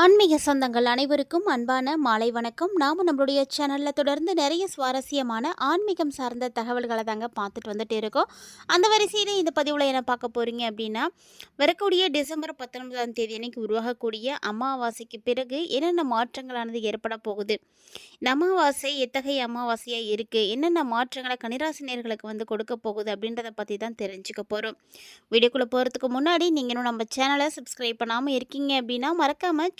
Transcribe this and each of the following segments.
ஆன்மீக சொந்தங்கள் அனைவருக்கும் அன்பான மாலை வணக்கம். நாம் நம்மளுடைய சேனலில் தொடர்ந்து நிறைய சுவாரஸ்யமான ஆன்மீகம் சார்ந்த தகவல்களை தாங்க பார்த்துட்டு வந்துட்டு இருக்கோம். அந்த வரிசையில் இந்த பதிவில் என்ன பார்க்க போகிறீங்க அப்படின்னா வரக்கூடிய டிசம்பர் பத்தொன்பதாம் தேதி அன்னைக்கு உருவாகக்கூடிய அமாவாசைக்கு பிறகு என்னென்ன மாற்றங்களானது ஏற்பட போகுது? இந்த அமாவாசை எத்தகைய அமாவாசையாக இருக்குது என்னென்ன மாற்றங்களை கனிராசினியர்களுக்கு வந்து கொடுக்க போகுது அப்படின்றத பற்றி தான் தெரிஞ்சுக்க போகிறோம் வீடியோக்குள்ளே போகிறதுக்கு முன்னாடி நீங்கள் நம்ம சேனலை சப்ஸ்கிரைப் பண்ணாமல் இருக்கீங்க அப்படின்னா மறக்காமல்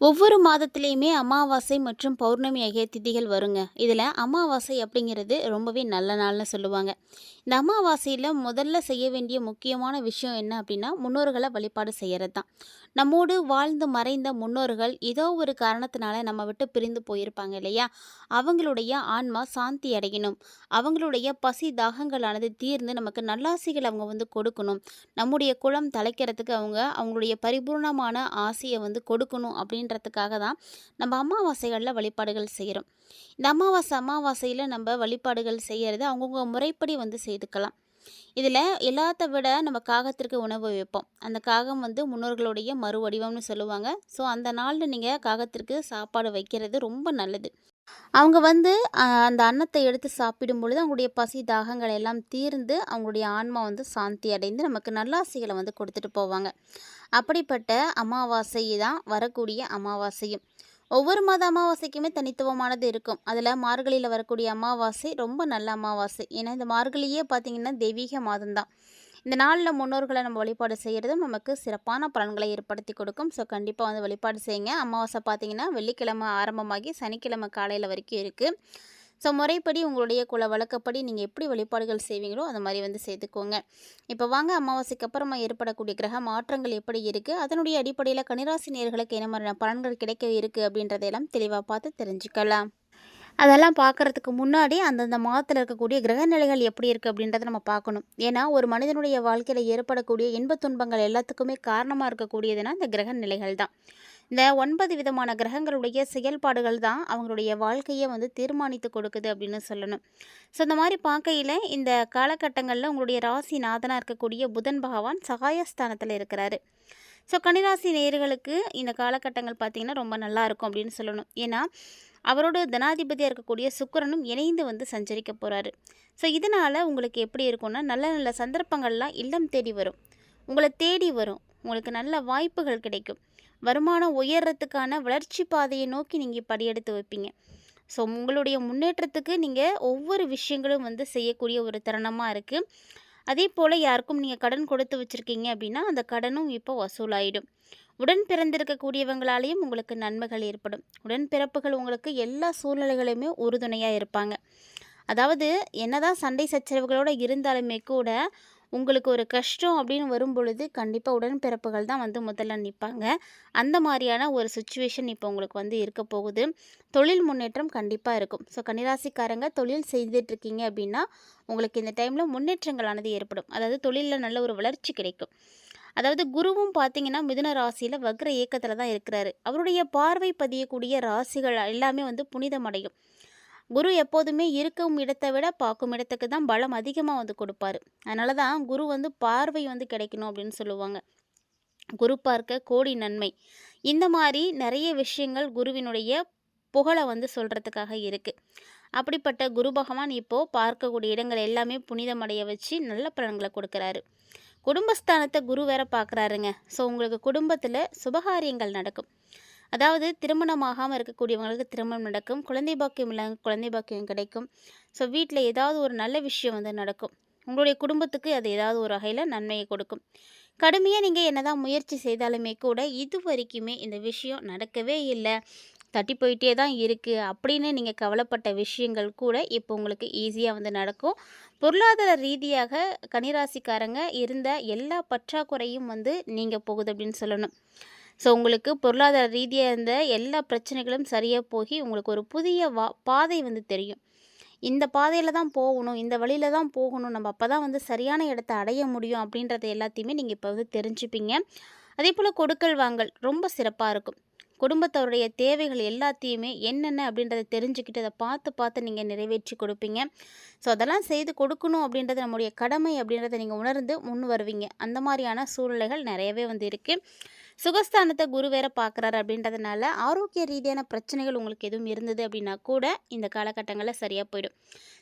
ஒவ்வொரு மாதத்துலேயுமே அமாவாசை மற்றும் பௌர்ணமி ஆகிய திதிகள் வருங்க. இதில் அமாவாசை அப்படிங்கிறது ரொம்பவே நல்ல நாள்னு சொல்லுவாங்க. இந்த அமாவாசையில் முதல்ல செய்ய வேண்டிய முக்கியமான விஷயம் என்ன அப்படின்னா முன்னோர்களை வழிபாடு செய்கிறது தான் நம்மோடு வாழ்ந்து மறைந்த முன்னோர்கள் ஏதோ ஒரு காரணத்தினால நம்ம விட்டு பிரிந்து போயிருப்பாங்க இல்லையா? அவங்களுடைய ஆன்மா சாந்தி அடையணும். அவங்களுடைய பசி தாகங்களானது தீர்ந்து நமக்கு நல்லாசைகள் அவங்க வந்து கொடுக்கணும். நம்முடைய குளம் தலைக்கிறதுக்கு அவங்க அவங்களுடைய பரிபூர்ணமான ஆசையை வந்து கொடுக்கணும் அப்படின்னு அப்படின்றதுக்காக தான் நம்ம அமாவாசைகளில் வழிபாடுகள் செய்கிறோம். இந்த அமாவாசை அமாவாசையில் நம்ம வழிபாடுகள் செய்கிறது அவங்கவுங்க முறைப்படி வந்து செய்துக்கலாம். இதில் எல்லாத்த விட நம்ம காகத்திற்கு உணவு வைப்போம். அந்த காகம் வந்து முன்னோர்களுடைய மறு வடிவம்னு சொல்லுவாங்க. ஸோ அந்த நாளில் நீங்கள் காகத்திற்கு சாப்பாடு வைக்கிறது ரொம்ப நல்லது. அவங்க வந்து அந்த அன்னத்தை எடுத்து சாப்பிடும் பொழுது அவங்களுடைய பசி தாகங்கள் எல்லாம் தீர்ந்து அவங்களுடைய ஆன்மா வந்து சாந்தி அடைந்து நமக்கு நல்லாசைகளை வந்து கொடுத்துட்டு போவாங்க. அப்படிப்பட்ட அமாவாசை தான் வரக்கூடிய அமாவாசையும். ஒவ்வொரு மாத அமாவாசைக்குமே தனித்துவமானது இருக்கும். அதில் மார்கழியில் வரக்கூடிய அமாவாசை ரொம்ப நல்ல அமாவாசை. ஏன்னா இந்த மார்கழியே பார்த்திங்கன்னா தெய்வீக மாதம்தான். இந்த நாளில் முன்னோர்களை நம்ம வழிபாடு செய்கிறதும் நமக்கு சிறப்பான பலன்களை ஏற்படுத்தி கொடுக்கும். ஸோ கண்டிப்பாக வந்து வழிபாடு செய்யுங்க. அமாவாசை பார்த்திங்கன்னா வெள்ளிக்கிழமை ஆரம்பமாகி சனிக்கிழமை காலையில் வரைக்கும் இருக்குது ஸோ முறைப்படி உங்களுடைய குல வழக்கப்படி நீங்கள் எப்படி வழிபாடுகள் செய்வீங்களோ அந்த மாதிரி வந்து சேர்த்துக்கோங்க. இப்போ வாங்க அமாவாசைக்கு அப்புறமா ஏற்படக்கூடிய கிரக மாற்றங்கள் எப்படி இருக்குது அதனுடைய அடிப்படையில் கனிராசி நேர்களுக்கு என்ன மாதிரியான பலன்கள் கிடைக்க இருக்குது அப்படின்றதையெல்லாம் தெளிவாக பார்த்து தெரிஞ்சுக்கலாம். அதெல்லாம் பார்க்கறதுக்கு முன்னாடி அந்தந்த மாதத்தில் இருக்கக்கூடிய கிரக நிலைகள் எப்படி இருக்குது அப்படின்றத நம்ம பார்க்கணும். ஏன்னா ஒரு மனிதனுடைய வாழ்க்கையில் ஏற்படக்கூடிய இன்பத் துன்பங்கள் எல்லாத்துக்குமே காரணமாக இருக்கக்கூடியதுன்னா இந்த கிரக நிலைகள் தான். இந்த ஒன்பது விதமான கிரகங்களுடைய செயல்பாடுகள் தான் அவங்களுடைய வாழ்க்கையை வந்து தீர்மானித்து கொடுக்குது அப்படின்னு சொல்லணும். ஸோ இந்த மாதிரி பார்க்கையில் இந்த காலகட்டங்களில் உங்களுடைய ராசி நாதனாக இருக்கக்கூடிய புதன் பகவான் சகாயஸ்தானத்தில் இருக்கிறாரு. ஸோ கன்னிராசி நேயர்களுக்கு இந்த காலகட்டங்கள் பார்த்திங்கன்னா ரொம்ப நல்லா இருக்கும் அப்படின்னு சொல்லணும். ஏன்னா அவரோட தனாதிபதியாக இருக்கக்கூடிய சுக்கரனும் இணைந்து வந்து சஞ்சரிக்க போகிறாரு ஸோ இதனால் உங்களுக்கு எப்படி இருக்கும்னா நல்ல நல்ல சந்தர்ப்பங்கள்லாம் இல்லம் தேடி வரும். உங்களை தேடி வரும். உங்களுக்கு நல்ல வாய்ப்புகள் கிடைக்கும். வருமானம் உயர்றதுக்கான வளர்ச்சி பாதையை நோக்கி நீங்கள் படியெடுத்து வைப்பீங்க. ஸோ உங்களுடைய முன்னேற்றத்துக்கு நீங்கள் ஒவ்வொரு விஷயங்களும் வந்து செய்யக்கூடிய ஒரு தருணமாக இருக்குது அதே போல் யாருக்கும் நீங்கள் கடன் கொடுத்து வச்சுருக்கீங்க அப்படின்னா அந்த கடனும் இப்போ வசூலாயிடும். உடன் பிறந்திருக்கக்கூடியவங்களாலேயும் உங்களுக்கு நன்மைகள் ஏற்படும். உடன் பிறப்புகள் உங்களுக்கு எல்லா சூழ்நிலைகளையுமே உறுதுணையாக இருப்பாங்க. அதாவது என்னதான் சண்டை சச்சரவுகளோடு இருந்தாலுமே கூட உங்களுக்கு ஒரு கஷ்டம் அப்படின்னு வரும் பொழுது கண்டிப்பாக உடன்பிறப்புகள் தான் வந்து முதல்ல நிற்பாங்க அந்த மாதிரியான ஒரு சுச்சுவேஷன் இப்போ உங்களுக்கு வந்து இருக்க போகுது. தொழில் முன்னேற்றம் கண்டிப்பாக இருக்கும். ஸோ கன்னிராசிக்காரங்க தொழில் செய்துட்டு இருக்கீங்க அப்படின்னா உங்களுக்கு இந்த டைமில் முன்னேற்றங்களானது ஏற்படும். அதாவது தொழிலில் நல்ல ஒரு வளர்ச்சி கிடைக்கும். அதாவது குருவும் பார்த்தீங்கன்னா மிதுன ராசியில் வக்ர இயக்கத்தில் தான் இருக்கிறாரு. அவருடைய பார்வை பதியக்கூடிய ராசிகள் எல்லாமே வந்து புனிதமடையும். குரு எப்போதுமே இருக்கும் இடத்தை விட பார்க்கும் இடத்துக்கு தான் பலம் அதிகமாக வந்து கொடுப்பாரு. அதனால தான் குரு வந்து பார்வை வந்து கிடைக்கணும் அப்படின்னு சொல்லுவாங்க. குரு பார்க்க கோடி நன்மை. இந்த மாதிரி நிறைய விஷயங்கள் குருவினுடைய புகழை வந்து சொல்கிறதுக்காக இருக்குது அப்படிப்பட்ட குரு பகவான் இப்போது பார்க்கக்கூடிய இடங்கள் எல்லாமே புனிதமடைய வச்சு நல்ல பலன்களை கொடுக்குறாரு. குடும்பஸ்தானத்தை குரு வேற பார்க்குறாருங்க ஸோ உங்களுக்கு குடும்பத்தில் சுபகாரியங்கள் நடக்கும். அதாவது திருமணமாகாமல் இருக்கக்கூடியவங்களுக்கு திருமணம் நடக்கும். குழந்தை பாக்கியம் இல்லாமல் குழந்தை பாக்கியம் கிடைக்கும். ஸோ வீட்டில் ஏதாவது ஒரு நல்ல விஷயம் வந்து நடக்கும். உங்களுடைய குடும்பத்துக்கு அது ஏதாவது ஒரு வகையில் நன்மையை கொடுக்கும். கடுமையாக நீங்கள் என்னதான் முயற்சி செய்தாலுமே கூட இது வரைக்குமே இந்த விஷயம் நடக்கவே இல்லை. தட்டி போயிட்டே தான் இருக்குது அப்படின்னு நீங்கள் கவலைப்பட்ட விஷயங்கள் கூட இப்போ உங்களுக்கு ஈஸியாக வந்து நடக்கும். பொருளாதார ரீதியாக கனிராசிக்காரங்க இருந்த எல்லா பற்றாக்குறையும் வந்து நீங்கள் போகுது அப்படின்னு சொல்லணும். ஸோ உங்களுக்கு பொருளாதார ரீதியாக இருந்த எல்லா பிரச்சனைகளும் சரியாக போய் உங்களுக்கு ஒரு புதிய வா பாதை வந்து தெரியும். இந்த பாதையில் தான் போகணும் இந்த வழியில் தான் போகணும் நம்ம அப்போ தான் வந்து சரியான இடத்த அடைய முடியும் அப்படின்றத எல்லாத்தையுமே நீங்கள் இப்போ வந்து தெரிஞ்சுப்பீங்க. அதே போல் கொடுக்கல் வாங்கல் ரொம்ப சிறப்பாக இருக்கும். குடும்பத்தவருடைய தேவைகள் எல்லாத்தையுமே என்னென்ன அப்படின்றத தெரிஞ்சுக்கிட்டு அதை பார்த்து பார்த்து நீங்கள் நிறைவேற்றி கொடுப்பீங்க. ஸோ அதெல்லாம் செய்து கொடுக்கணும் அப்படின்றது நம்முடைய கடமை அப்படின்றத நீங்கள் உணர்ந்து முன் வருவீங்க. அந்த மாதிரியான சூழ்நிலைகள் நிறையவே வந்து இருக்குது சுகஸ்தானத்தை குரு வேற பார்க்குறாரு அப்படின்றதுனால ஆரோக்கிய ரீதியான பிரச்சனைகள் உங்களுக்கு எதுவும் இருந்தது அப்படின்னா கூட இந்த காலகட்டங்களில் சரியாக போயிடும்.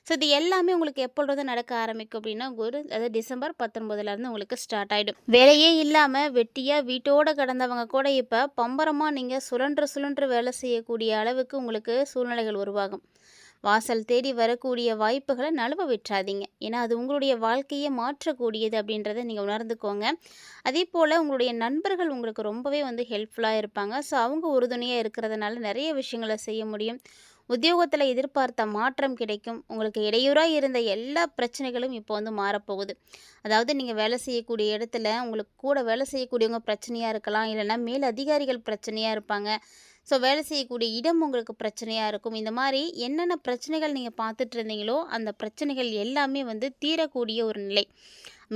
ஸோ இது எல்லாமே உங்களுக்கு எப்பொழுது நடக்க ஆரம்பிக்கும் அப்படின்னா குரு அதாவது டிசம்பர் பத்தொன்பதுலேருந்து உங்களுக்கு ஸ்டார்ட் ஆகிடும் வேலையே இல்லாமல் வெட்டியாக வீட்டோட கடந்தவங்க கூட இப்போ பம்பரமாக நீங்கள் சுழன்று சுழன்று வேலை செய்யக்கூடிய அளவுக்கு உங்களுக்கு சூழ்நிலைகள் உருவாகும். வாசல் தேடி வரக்கூடிய வாய்ப்புகளை நழுவ விட்டுறாதீங்க. ஏன்னா அது உங்களுடைய வாழ்க்கையை மாற்றக்கூடியது அப்படின்றத நீங்கள் உணர்ந்துக்கோங்க. அதே போல் உங்களுடைய நண்பர்கள் உங்களுக்கு ரொம்பவே வந்து ஹெல்ப்ஃபுல்லாக இருப்பாங்க. ஸோ அவங்க உறுதுணையாக இருக்கிறதுனால நிறைய விஷயங்களை செய்ய முடியும். உத்தியோகத்தில் எதிர்பார்த்த மாற்றம் கிடைக்கும். உங்களுக்கு இடையூறாக இருந்த எல்லா பிரச்சனைகளும் இப்போ வந்து மாறப்போகுது. அதாவது நீங்கள் வேலை செய்யக்கூடிய இடத்துல உங்களுக்கு கூட வேலை செய்யக்கூடியவங்க பிரச்சனையாக இருக்கலாம். இல்லைன்னா மேல் அதிகாரிகள் பிரச்சனையாக இருப்பாங்க. ஸோ வேலை செய்யக்கூடிய இடம் உங்களுக்கு பிரச்சனையாக இருக்கும். இந்த மாதிரி என்னென்ன பிரச்சனைகள் நீங்கள் பார்த்துட்டு இருந்தீங்களோ அந்த பிரச்சனைகள் எல்லாமே வந்து தீரக்கூடிய ஒரு நிலை.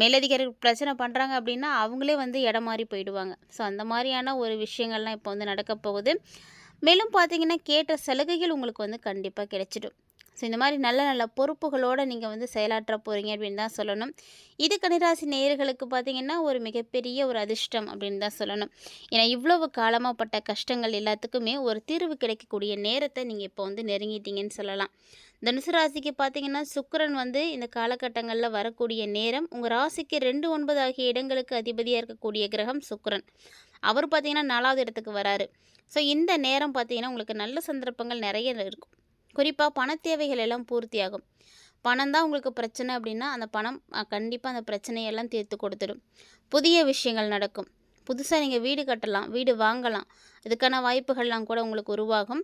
மேலதிகாரிகள் பிரச்சனை பண்ணுறாங்க அப்படின்னா அவங்களே வந்து இடம் மாறி போயிடுவாங்க. ஸோ அந்த மாதிரியான ஒரு விஷயங்கள்லாம் இப்போ வந்து நடக்க போகுது. மேலும் பார்த்தீங்கன்னா கேட்ட சலுகைகள் உங்களுக்கு வந்து கண்டிப்பாக கிடைச்சிடும். ஸோ இந்த மாதிரி நல்ல நல்ல பொறுப்புகளோடு நீங்கள் வந்து செயலாற்ற போகிறீங்க அப்படின்னு தான் சொல்லணும். இது கன்னிராசி நேயர்களுக்கு பார்த்தீங்கன்னா ஒரு மிகப்பெரிய ஒரு அதிர்ஷ்டம் அப்படின்னு தான் சொல்லணும். ஏன்னா இவ்வளவு காலமாக பட்ட கஷ்டங்கள் எல்லாத்துக்குமே ஒரு தீர்வு கிடைக்கக்கூடிய நேரத்தை நீங்கள் இப்போ வந்து நெருங்கிட்டீங்கன்னு சொல்லலாம். தனுசு ராசிக்கு பார்த்தீங்கன்னா சுக்கரன் வந்து இந்த காலகட்டங்களில் வரக்கூடிய நேரம் உங்கள் ராசிக்கு ரெண்டு ஒன்பது ஆகிய இடங்களுக்கு அதிபதியாக இருக்கக்கூடிய கிரகம் சுக்கரன். அவர் பார்த்திங்கன்னா நாலாவது இடத்துக்கு வராரு. ஸோ இந்த நேரம் பார்த்தீங்கன்னா உங்களுக்கு நல்ல சந்தர்ப்பங்கள் நிறைய இருக்கும். குறிப்பாக பண தேவைகள் எல்லாம் பூர்த்தியாகும். பணம் தான் உங்களுக்கு பிரச்சனை அப்படின்னா அந்த பணம் கண்டிப்பாக அந்த பிரச்சனையெல்லாம் தீர்த்து கொடுத்துடும். புதிய விஷயங்கள் நடக்கும். புதுசாக நீங்கள் வீடு கட்டலாம் வீடு வாங்கலாம். இதுக்கான வாய்ப்புகள்லாம் கூட உங்களுக்கு உருவாகும்.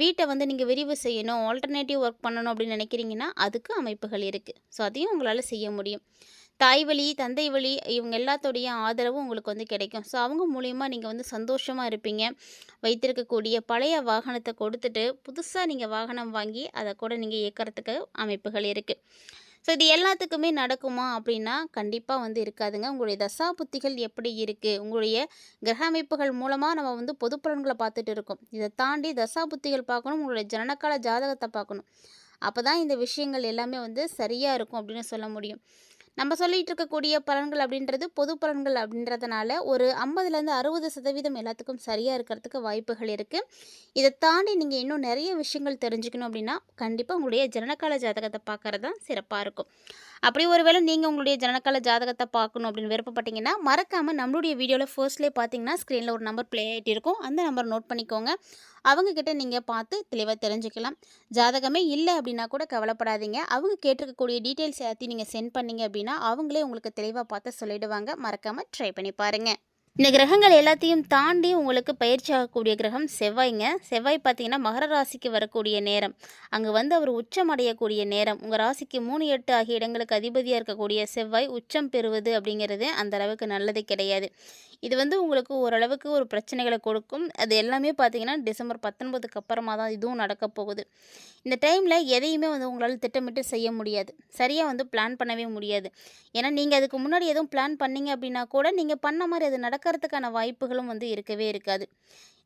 வீட்டை வந்து நீங்கள் விரிவு செய்யணும் ஆல்டர்னேட்டிவ் ஒர்க் பண்ணணும் அப்படின்னு நினைக்கிறீங்கன்னா அதுக்கு அமைப்புகள் இருக்குது ஸோ அதையும் உங்களால் செய்ய முடியும். தாய் வழி தந்தை வழி இவங்க எல்லாத்தோடைய ஆதரவும் உங்களுக்கு வந்து கிடைக்கும். ஸோ அவங்க மூலயமா நீங்கள் வந்து சந்தோஷமாக இருப்பீங்க. வைத்திருக்கக்கூடிய பழைய வாகனத்தை கொடுத்துட்டு புதுசாக நீங்கள் வாகனம் வாங்கி அதை கூட நீங்கள் இயக்கிறதுக்கு அமைப்புகள் இருக்குது ஸோ இது எல்லாத்துக்குமே நடக்குமா அப்படின்னா கண்டிப்பாக வந்து இருக்காதுங்க. உங்களுடைய தசா புத்திகள் எப்படி இருக்குது உங்களுடைய கிரக அமைப்புகள் மூலமாக நம்ம வந்து பொது பலன்களை பார்த்துட்டு இருக்கோம். இதை தாண்டி தசா புத்திகள் பார்க்கணும் உங்களுடைய ஜனனக்கால ஜாதகத்தை பார்க்கணும். அப்போ தான் இந்த விஷயங்கள் எல்லாமே வந்து சரியாக இருக்கும் அப்படின்னு சொல்ல முடியும். நம்ம சொல்லிகிட்டு இருக்கக்கூடிய பலன்கள் அப்படின்றது பொது பலன்கள் அப்படின்றதுனால ஒரு ஐம்பதுலேருந்து அறுபது சதவீதம் எல்லாத்துக்கும் சரியாக இருக்கிறதுக்கு வாய்ப்புகள் இருக்குது இதை தாண்டி நீங்கள் இன்னும் நிறைய விஷயங்கள் தெரிஞ்சுக்கணும் அப்படின்னா கண்டிப்பாக உங்களுடைய ஜனனகால ஜாதகத்தை பார்க்குறது தான் சிறப்பாக இருக்கும். அப்படி ஒருவேளை நீங்கள் உங்களுடைய ஜனனகால ஜாதகத்தை பார்க்கணும் அப்படின்னு விருப்பப்பட்டீங்கன்னா மறக்காமல் நம்மளுடைய வீடியோவில் ஃபர்ஸ்ட்லேயே பார்த்தீங்கன்னா ஸ்க்ரீனில் ஒரு நம்பர் ப்ளே ஆகிட்டு இருக்கும். அந்த நம்பர் நோட் பண்ணிக்கோங்க. அவங்கக்கிட்ட நீங்கள் பார்த்து தெளிவாக தெரிஞ்சுக்கலாம். ஜாதகமே இல்லை அப்படின்னா கூட கவலைப்படாதீங்க. அவங்க கேட்டிருக்கக்கூடிய டீட்டெயில்ஸ் எல்லாத்தையும் நீங்கள் சென்ட் பண்ணீங்க அப்படின்னா அவங்களே உங்களுக்கு தெளிவாக பார்த்து சொல்லிடுவாங்க. மறக்காமல் ட்ரை பண்ணி பாருங்கள் இந்த கிரகங்கள் எல்லாத்தையும் தாண்டி உங்களுக்கு பயிற்சி ஆகக்கூடிய கிரகம் செவ்வாய்ங்க. செவ்வாய் பார்த்தீங்கன்னா மகர ராசிக்கு வரக்கூடிய நேரம். அங்கே வந்து அவர் உச்சம் அடையக்கூடிய நேரம். உங்கள் ராசிக்கு மூணு எட்டு ஆகிய இடங்களுக்கு அதிபதியாக இருக்கக்கூடிய செவ்வாய் உச்சம் பெறுவது அப்படிங்கிறது அந்த அளவுக்கு நல்லது கிடையாது. இது வந்து உங்களுக்கு ஓரளவுக்கு ஒரு பிரச்சனைகளை கொடுக்கும். அது எல்லாமே பார்த்தீங்கன்னா டிசம்பர் பத்தொன்பதுக்கு அப்புறமா தான் இதுவும் நடக்க போகுது. இந்த டைமில் எதையுமே வந்து உங்களால் திட்டமிட்டு செய்ய முடியாது. சரியாக வந்து பிளான் பண்ணவே முடியாது. ஏன்னா நீங்கள் அதுக்கு முன்னாடி எதுவும் பிளான் பண்ணீங்க அப்படின்னா கூட நீங்கள் பண்ண மாதிரி அது நடக்கிறதுக்கான வாய்ப்புகளும் வந்து இருக்கவே இருக்காது.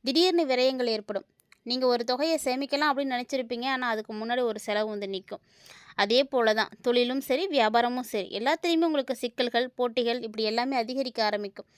திடீர்னு விரயங்கள் ஏற்படும். நீங்கள் ஒரு தொகையை சேமிக்கலாம் அப்படின்னு நினச்சிருப்பீங்க. ஆனால் அதுக்கு முன்னாடி ஒரு செலவு வந்து நிற்கும். அதே போல தான் தொழிலும் சரி வியாபாரமும் சரி. எல்லாத்துலேயுமே உங்களுக்கு சிக்கல்கள் போட்டிகள் இப்படி எல்லாமே அதிகரிக்க ஆரம்பிக்கும்.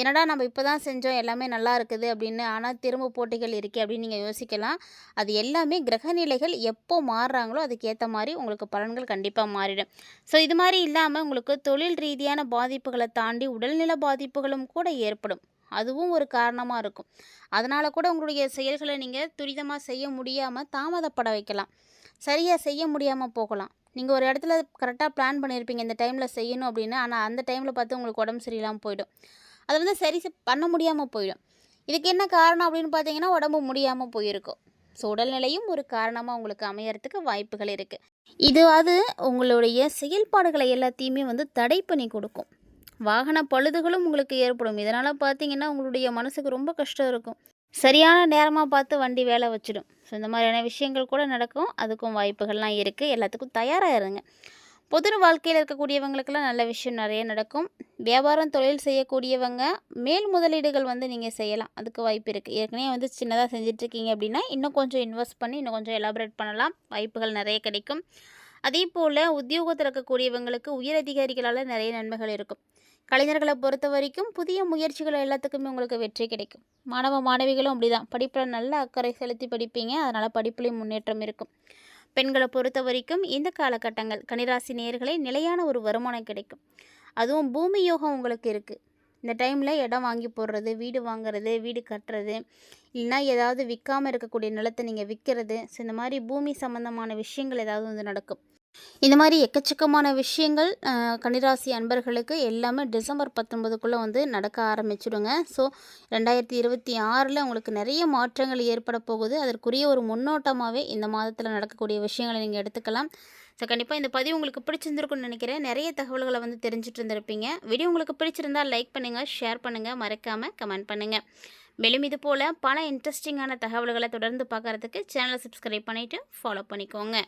என்னடா நம்ம இப்போ தான் செஞ்சோம் எல்லாமே நல்லா இருக்குது அப்படின்னு ஆனால் திரும்ப போட்டிகள் இருக்கே அப்படின்னு நீங்கள் யோசிக்கலாம். அது எல்லாமே கிரகநிலைகள் எப்போ மாறுறாங்களோ அதுக்கேற்ற மாதிரி உங்களுக்கு பலன்கள் கண்டிப்பாக மாறிடும். ஸோ இது மாதிரி இல்லாமல் உங்களுக்கு தொழில் ரீதியான பாதிப்புகளை தாண்டி உடல்நல பாதிப்புகளும் கூட ஏற்படும். அதுவும் ஒரு காரணமாக இருக்கும். அதனால் கூட உங்களுடைய செயல்களை நீங்கள் துரிதமாக செய்ய முடியாமல் தாமதப்பட வைக்கலாம். சரியாக செய்ய முடியாமல் போகலாம். நீங்கள் ஒரு இடத்துல கரெக்டாக பிளான் பண்ணியிருப்பீங்க இந்த டைமில் செய்யணும் அப்படின்னு ஆனால் அந்த டைமில் பார்த்து உங்களுக்கு உடம்பு சரியில்லாமல் போயிடும். அதை வந்து சரி பண்ண முடியாமல் போயிடும். இதுக்கு என்ன காரணம் அப்படின்னு பார்த்தீங்கன்னா உடம்பு முடியாமல் போயிருக்கும். ஸோ உடல்நிலையும் ஒரு காரணமாக உங்களுக்கு அமையறதுக்கு வாய்ப்புகள் இருக்குது இது அது உங்களுடைய செயல்பாடுகளை எல்லாத்தையுமே வந்து தடை பண்ணி கொடுக்கும். வாகன பழுதுகளும் உங்களுக்கு ஏற்படும். இதனால் பார்த்தீங்கன்னா உங்களுடைய மனசுக்கு ரொம்ப கஷ்டம் இருக்கும். சரியான நேரமாக பார்த்து வண்டி வேலை வச்சிடும். ஸோ இந்த மாதிரியான விஷயங்கள் கூட நடக்கும். அதுக்கும் வாய்ப்புகள்லாம் இருக்குது எல்லாத்துக்கும் தயாராக இருங்க. பொது வாழ்க்கையில் இருக்கக்கூடியவங்களுக்கெல்லாம் நல்ல விஷயம் நிறைய நடக்கும். வியாபாரம் தொழில் செய்யக்கூடியவங்க மேல் முதலீடுகள் வந்து நீங்கள் செய்யலாம். அதுக்கு வாய்ப்பு இருக்குது ஏற்கனவே வந்து சின்னதாக செஞ்சிட்ருக்கீங்க அப்படின்னா இன்னும் கொஞ்சம் இன்வெஸ்ட் பண்ணி இன்னும் கொஞ்சம் எலாபரேட் பண்ணலாம். வாய்ப்புகள் நிறைய கிடைக்கும். அதே போல் உத்தியோகத்தில் இருக்கக்கூடியவங்களுக்கு உயரதிகாரிகளால் நிறைய நன்மைகள் இருக்கும். கலைஞர்களை பொறுத்த வரைக்கும் புதிய முயற்சிகள் எல்லாத்துக்குமே உங்களுக்கு வெற்றி கிடைக்கும். மாணவ மாணவிகளும் அப்படிதான். படிப்பில் நல்ல அக்கறை செலுத்தி படிப்பீங்க. அதனால் படிப்புலேயும் முன்னேற்றம் இருக்கும். பெண்களை பொறுத்த வரைக்கும் இந்த காலகட்டங்கள் கனிராசி நேர்களை நிலையான ஒரு வருமானம் கிடைக்கும். அதுவும் பூமி யோகம் உங்களுக்கு இருக்குது இந்த டைமில் இடம் வாங்கி போடுறது வீடு வாங்குறது வீடு கட்டுறது இல்லைன்னா ஏதாவது விற்காமல் இருக்கக்கூடிய நிலத்தை நீங்கள் விற்கிறது ஸோ இந்த மாதிரி பூமி சம்மந்தமான விஷயங்கள் ஏதாவது வந்து நடக்கும். இந்த மாதிரி எக்கச்சக்கமான விஷயங்கள் கன்னிராசி அன்பர்களுக்கு எல்லாமே டிசம்பர் பத்தொன்பதுக்குள்ளே வந்து நடக்க ஆரம்பிச்சிடுங்க ஸோ ரெண்டாயிரத்தி இருபத்தி ஆறில் உங்களுக்கு நிறைய மாற்றங்கள் ஏற்பட போகுது. அதற்குரிய ஒரு முன்னோட்டமாகவே இந்த மாதத்தில் நடக்கக்கூடிய விஷயங்களை நீங்கள் எடுத்துக்கலாம். ஸோ கண்டிப்பாக இந்த பதிவு உங்களுக்கு பிடிச்சிருந்துருக்குன்னு நினைக்கிறேன். நிறைய தகவல்களை வந்து தெரிஞ்சுட்டு இருந்திருப்பீங்க. வீடியோ உங்களுக்கு பிடிச்சிருந்தா லைக் பண்ணுங்கள் ஷேர் பண்ணுங்கள் மறக்காமல் கமெண்ட் பண்ணுங்கள் மேலும் இது போல் பல இன்ட்ரெஸ்டிங்கான தகவல்களை தொடர்ந்து பார்க்குறதுக்கு சேனலை சப்ஸ்கிரைப் பண்ணிவிட்டு ஃபாலோ பண்ணிக்கோங்க.